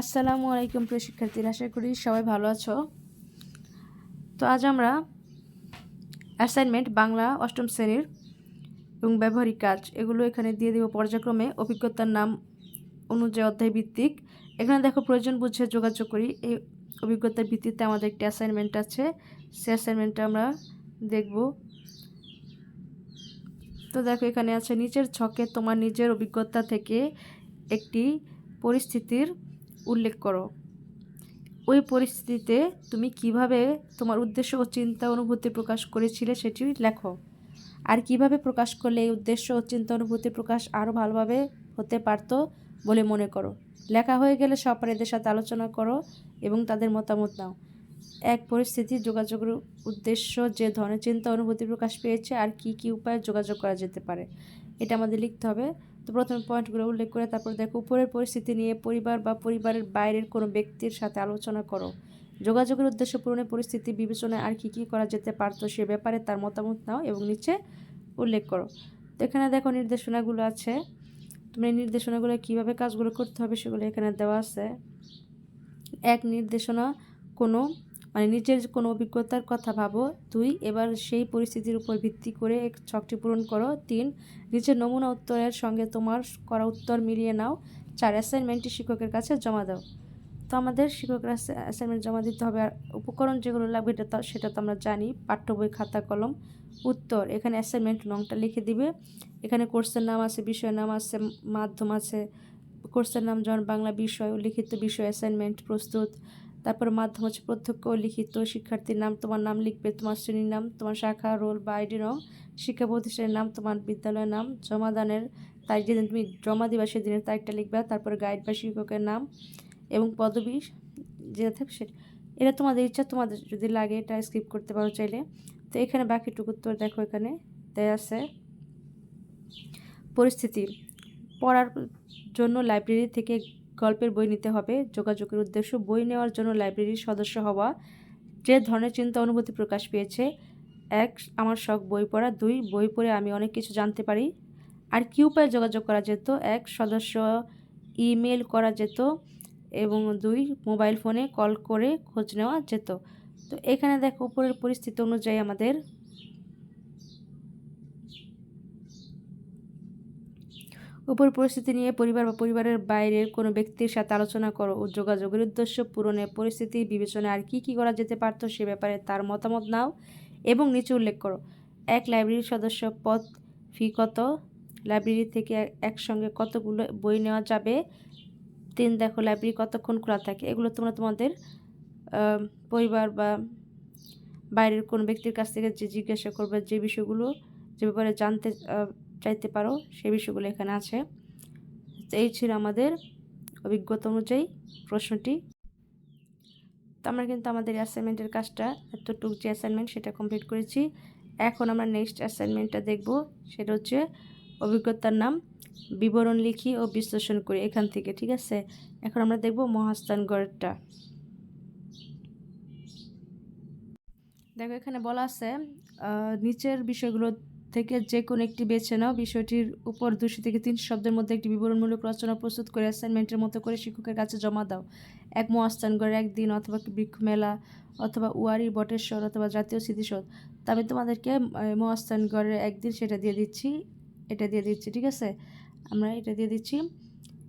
আসসালামু আলাইকুম, প্রিয় শিক্ষার্থীরা। আশা করি সবাই ভালো আছো। তো আজ আমরা অ্যাসাইনমেন্ট বাংলা অষ্টম শ্রেণির এবং ব্যবহারিক কাজ, এগুলো এখানে দিয়ে দেবো। পর্যায়ক্রমে অভিজ্ঞতার নাম অনুযায়ী অধ্যায় ভিত্তিক। এখানে দেখো, প্রয়োজন বুঝে যোগাযোগ করি। এই অভিজ্ঞতার ভিত্তিতে আমাদের একটি অ্যাসাইনমেন্ট আছে। সে অ্যাসাইনমেন্টটা আমরা দেখব। তো দেখো, এখানে আছে, নিচের ছকে তোমার নিজের অভিজ্ঞতা থেকে একটি পরিস্থিতির উল্লেখ করো। ওই পরিস্থিতিতে তুমি কীভাবে তোমার উদ্দেশ্য ও চিন্তা অনুভূতি প্রকাশ করেছিলে সেটি লেখো। আর কীভাবে প্রকাশ করলে এই উদ্দেশ্য ও চিন্তা অনুভূতি প্রকাশ আরও ভালোভাবে হতে পারতো বলে মনে করো। লেখা হয়ে গেলে সহপাঠীদের সাথে আলোচনা করো এবং তাদের মতামত নাও। এক পরিস্থিতি, যোগাযোগের উদ্দেশ্য, যে ধরনের চিন্তা অনুভূতি প্রকাশ পেয়েছে আর কি কি উপায়ে যোগাযোগ করা যেতে পারে। এটা আমাদের লিখতে হবে। তো প্রথমে পয়েন্টগুলো উল্লেখ করে তারপর দেখো, উপরের পরিস্থিতি নিয়ে পরিবার বা পরিবারের বাইরের কোনো ব্যক্তির সাথে আলোচনা করো। যোগাযোগের উদ্দেশ্য পূরণের পরিস্থিতি বিবেচনায় আর কী কী করা যেতে পারতো সে ব্যাপারে তার মতামত নাও এবং নিচে উল্লেখ করো। তো এখানে দেখো নির্দেশনাগুলো আছে। তুমি এই নির্দেশনাগুলো কীভাবে কাজগুলো করতে হবে সেগুলো এখানে দেওয়া আছে। এক, নির্দেশনা কোনো মানে নিজের কোনো অভিজ্ঞতার কথা ভাবো। দুই, এবার সেই পরিস্থিতির উপর ভিত্তি করে এক ছকটি পূরণ করো। তিন নিচের নমুনা উত্তরের সঙ্গে তোমার করা উত্তর মিলিয়ে নাও। চার অ্যাসাইনমেন্টটি শিক্ষকের কাছে জমা দাও। তো আমাদের শিক্ষকরা অ্যাসাইনমেন্ট জমা দিতে হবে। আর উপকরণ যেগুলো লাগবে এটা তো, সেটা তো আমরা জানি। পাঠ্য বই, খাতা, কলম, উত্তর। এখানে অ্যাসাইনমেন্ট নংটা লিখে দিবে। এখানে কোর্সের নাম আছে, বিষয়ের নাম আছে, মাধ্যম আছে। কোর্সের নাম যেমন বাংলা বিষয় উল্লিখিত বিষয় অ্যাসাইনমেন্ট প্রস্তুত। তারপর মাধ্যম হচ্ছে প্রত্যক্ষ লিখিত শিক্ষার্থীর নাম, তোমার নাম লিখবে, তোমার শ্রেণির নাম, তোমার শাখা, রোল বা আইডি রং, শিক্ষা প্রতিষ্ঠানের নাম, তোমার বিদ্যালয়ের নাম জমাদানের তারিখ যেদিন তুমি জমা দিবা সেদিনের তারিখটা লিখবে, তারপর গাইড বা শিক্ষকের নাম এবং পদবি যেটা থাকবে সেটা। এটা তোমাদের ইচ্ছা, তোমাদের যদি লাগে এটা স্কিপ করতে পারো চাইলে। তো এখানে বাকিটুকু উত্তর দেখো এখানে, দেয়া আছে। পরিস্থিতি, পড়ার জন্য লাইব্রেরি থেকে গল্পের বই নিতে হবে। যোগাযোগের উদ্দেশ্য, বই নেওয়ার জন্য লাইব্রেরির সদস্য হওয়া। যে ধরনের চিন্তা অনুভূতি প্রকাশ পেয়েছে। এক, আমার শখ বই পড়া। দুই, বই পড়ে আমি অনেক কিছু জানতে পারি। আর কী উপায়ে যোগাযোগ করা যেত? এক, সদস্য ইমেল করা যেত এবং দুই, মোবাইল ফোনে কল করে খোঁজ নেওয়া যেত। তো এখানে দেখো, উপরের পরিস্থিতি অনুযায়ী আমাদের উপর পরিস্থিতি নিয়ে পরিবার বা পরিবারের বাইরের কোনো ব্যক্তির সাথে আলোচনা করো ও যোগাযোগের উদ্দেশ্য পূরণে পরিস্থিতি বিবেচনায় আর কী কী করা যেতে পারত সে ব্যাপারে তার মতামত নাও এবং নিচে উল্লেখ করো। এক লাইব্রেরির সদস্য পদ ফি কত? লাইব্রেরি থেকে একসঙ্গে কতগুলো বই নেওয়া যাবে? তিন দেখো, লাইব্রেরি কতক্ষণ খোলা থাকে? এগুলো তোমরা তোমাদের পরিবার বা বাইরের কোনো ব্যক্তির কাছ থেকে যে জিজ্ঞাসা করবে যে বিষয়গুলো, যে ব্যাপারে জানতে চাইতে পারো সেই বিষয়গুলো এখানে আছে। এই ছিল আমাদের অভিজ্ঞতা অনুযায়ী প্রশ্নটি। তো আমরা কিন্তু আমাদের অ্যাসাইনমেন্টের কাজটা, এতটুকু যে অ্যাসাইনমেন্ট সেটা কমপ্লিট করেছি। এখন আমরা নেক্সট অ্যাসাইনমেন্টটা দেখব, সেটা হচ্ছে অভিজ্ঞতার নাম, বিবরণ লিখি ও বিশ্লেষণ করি এখান থেকে, ঠিক আছে? এখন আমরা দেখব মহাস্থানগড়টা দেখো এখানে বলা আছে নিচের বিষয়গুলো থেকে যে কোনো একটি বেছে নাও। বিষয়টির উপর দুশো থেকে তিনশো শব্দের মধ্যে একটি বিবরণমূলক রচনা প্রস্তুত করে অ্যাসাইনমেন্টের মতো করে শিক্ষকের কাছে জমা দাও। এক মহাস্থান মহাস্থানগড় একদিন অথবা বৃক্ষ মেলা অথবা উয়ারি বটেশ্বর অথবা জাতীয় স্মৃতিসৌধ। তা আমি তোমাদেরকে মহাস্থানগড়ের একদিন সেটা দিয়ে দিচ্ছি, এটা দিয়ে দিচ্ছি, ঠিক আছে? আমরা এটা দিয়ে দিচ্ছি।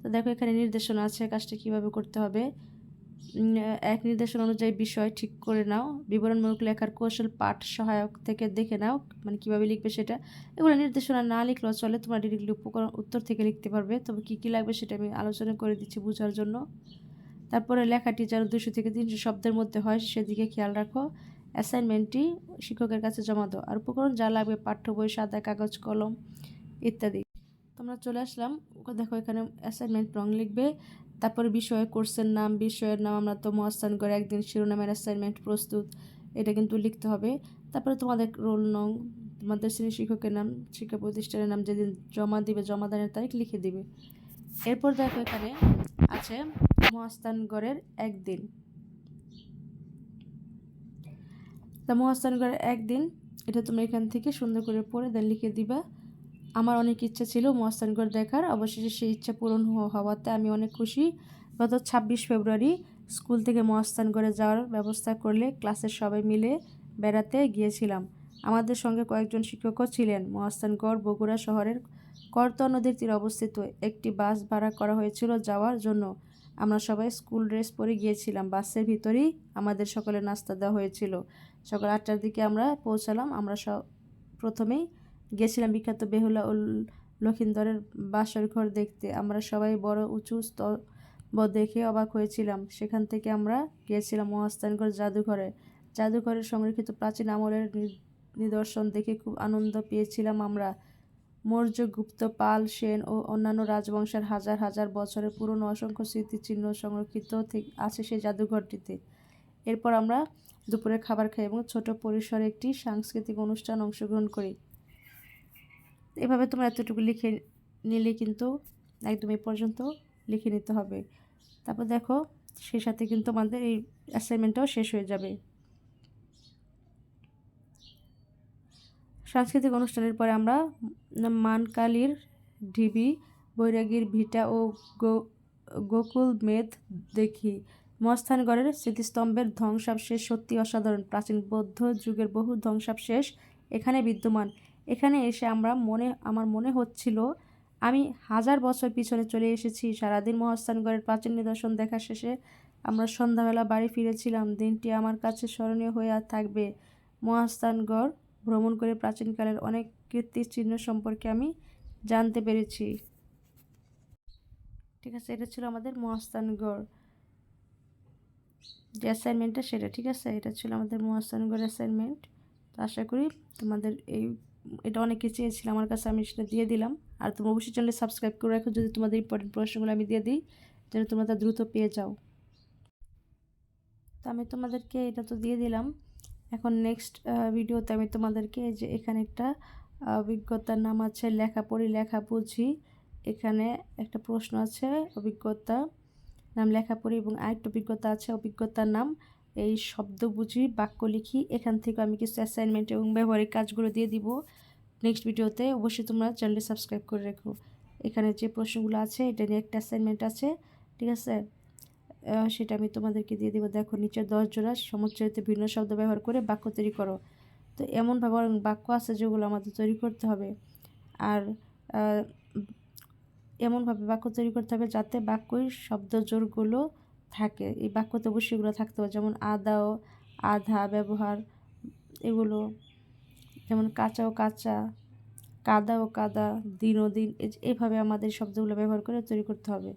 তো দেখো এখানে নির্দেশনা আছে কাজটা কীভাবে করতে হবে। এক নির্দেশন অনুযায়ী বিষয় ঠিক করে নাও। বিবরণমূলক লেখার কৌশল, পাঠ, সহায়ক থেকে দেখে নাও মানে কীভাবে লিখবে সেটা। এগুলো নির্দেশনা না লিখলেও চলে, তোমরা ডিরেক্টলি উপকরণ উত্তর থেকে লিখতে পারবে। তবে কী কী লাগবে সেটা আমি আলোচনা করে দিচ্ছি বোঝার জন্য। তারপরে লেখাটি যেন দুশো থেকে তিনশো শব্দের মধ্যে হয়, সেদিকে খেয়াল রাখো। অ্যাসাইনমেন্টটি শিক্ষকের কাছে জমা দাও। আর উপকরণ যা লাগবে, পাঠ্য বই, সাদা কাগজ, কলম ইত্যাদি। তোমরা চলে আসলাম। দেখো এখানে অ্যাসাইনমেন্ট রং লিখবে। তারপরে বিষয় কোর্সের নাম, বিষয়ের নাম আমরা তো মহাস্থান করে একদিন শিরোনামের অ্যাসাইনমেন্ট প্রস্তুত, এটা কিন্তু লিখতে হবে। তারপরে তোমাদের রোল নং তোমাদের শ্রেণি শিক্ষকের নাম, শিক্ষা প্রতিষ্ঠানের নাম যেদিন জমা দিবে, জমাদানের তারিখ লিখে দিবে। এরপর দেখো এখানে আছে মহাস্থানগড়ের একদিন। তা মহাস্থানগড়ের একদিন, এটা তুমি এখান থেকে সুন্দর করে পড়ে দেন লিখে দিবা। আমার অনেক ইচ্ছা ছিল মহাস্থানগড় দেখার। অবশেষে সেই ইচ্ছা পূরণ হওয়াতে আমি অনেক খুশি। গত ছাব্বিশ ফেব্রুয়ারি স্কুল থেকে মহাস্থানগড়ে যাওয়ার ব্যবস্থা করলে ক্লাসের সবাই মিলে বেড়াতে গিয়েছিলাম। আমাদের সঙ্গে কয়েকজন শিক্ষকও ছিলেন। মহাস্থানগড় বগুড়া শহরের করতোয়া নদীর তীরে অবস্থিত। একটি বাস ভাড়া করা হয়েছিল যাওয়ার জন্য। আমরা সবাই স্কুল ড্রেস পরে গিয়েছিলাম। বাসের ভিতরেই আমাদের সকলে নাস্তা দেওয়া হয়েছিল। সকাল আটটার দিকে আমরা পৌঁছালাম। আমরা সব প্রথমেই গেছিলাম বিখ্যাত বেহুলা ও লক্ষিন্দরের বাসর ঘর দেখতে। আমরা সবাই বড় উঁচু স্তম্ভ দেখে অবাক হয়েছিলাম। সেখান থেকে আমরা গিয়েছিলাম মহাস্থানগড় জাদুঘরে। জাদুঘরের সংরক্ষিত প্রাচীন আমলের নিদর্শন দেখে খুব আনন্দ পেয়েছিলাম আমরা। মৌর্য গুপ্ত পাল, সেন ও অন্যান্য রাজবংশের হাজার হাজার বছরের পুরনো অসংখ্য স্মৃতিচিহ্ন সংরক্ষিত আছে সেই জাদুঘরটিতে। এরপর আমরা দুপুরে খাবার খাই এবং ছোট পরিসরে একটি সাংস্কৃতিক অনুষ্ঠান অংশগ্রহণ করি। এভাবে তোমরা এতটুকু লিখে নিলে কিন্তু একদম এই পর্যন্ত লিখে নিতে হবে। তারপর দেখো, সেই সাথে কিন্তু আমাদের এই অ্যাসাইনমেন্টটাও শেষ হয়ে যাবে। সাংস্কৃতিক অনুষ্ঠানের পরে আমরা মানকালির ঢিবি, বৈরাগীর ভিটা ও গোকুল মেদ দেখি। মস্থানগড়ের স্মৃতিস্তম্ভের ধ্বংসাবশেষ সত্যি অসাধারণ। প্রাচীন বৌদ্ধ যুগের বহু ধ্বংসাবশেষ এখানে বিদ্যমান। এখানে এসে আমরা মনে, আমার মনে হচ্ছিল, আমি হাজার বছর পিছনে চলে এসেছি, সারাদিন মহাস্থানগড়ের প্রাচীন নিদর্শন দেখা শেষে আমরা সন্ধ্যাবেলা বাড়ি ফিরেছিলাম, দিনটি আমার কাছে স্মরণীয় হয়ে আর থাকবে। মহাস্থানগড় ভ্রমণ করে প্রাচীনকালের অনেক কীর্তিচিহ্ন সম্পর্কে আমি জানতে পেরেছি। ঠিক আছে, এটা ছিল আমাদের মহাস্থানগড় যে অ্যাসাইনমেন্টটা সেটা, ঠিক আছে? এটা ছিল আমাদের মহাস্থানগড় অ্যাসাইনমেন্ট তো আশা করি তোমাদের এই এটা অনেকে চেয়েছিল আমার কাছে আমি সেটা দিয়ে দিলাম। আর তোমরা অবশ্যই চ্যানেলে সাবস্ক্রাইব করে রাখো। যদি তোমাদের ইম্পর্টেন্ট প্রশ্নগুলো আমি দিয়ে দিই, যেন তোমরা তা দ্রুত পেয়ে যাও। তো আমি তোমাদেরকে এটা তো দিয়ে দিলাম। এখন নেক্সট ভিডিওতে আমি তোমাদেরকে যে এখানে একটা অভিজ্ঞতার নাম আছে লেখা পড়ি লেখা বুঝি। এখানে একটা প্রশ্ন আছে, অভিজ্ঞতা, নাম লেখা পড়ি এবং আরেকটা অভিজ্ঞতা আছে, অভিজ্ঞতার নাম এই শব্দ বুঝি, বাক্য লিখি, এখান থেকে আমি কিছু অ্যাসাইনমেন্ট এবং ব্যবহারিক কাজগুলো দিয়ে দিব। নেক্সট ভিডিওতে অবশ্যই তোমরা চ্যানেলটি সাবস্ক্রাইব করে রেখো। এখানে যে প্রশ্নগুলো আছে, এটা নিয়ে একটা অ্যাসাইনমেন্ট আছে, ঠিক আছে? সেটা আমি তোমাদেরকে দিয়ে দেবো। দেখো নিচের দশ জোড়া সমুচ্চারিত ভিন্ন শব্দ ব্যবহার করে বাক্য তৈরি করো। তো এমনভাবে বাক্য আছে যেগুলো আমাদের তৈরি করতে হবে। আর এমনভাবে বাক্য তৈরি করতে হবে যাতে বাক্যই শব্দ জোরগুলো থাকে, এই বাক্যতে অবশ্যই এগুলো থাকতে হবে যেমন আদাও, আধা, ব্যবহার, এগুলো, যেমন কাঁচা ও কাঁচা কাদা ও কাদা দিন ও দিন এভাবে আমাদের শব্দগুলো ব্যবহার করে তৈরি করতে হবে।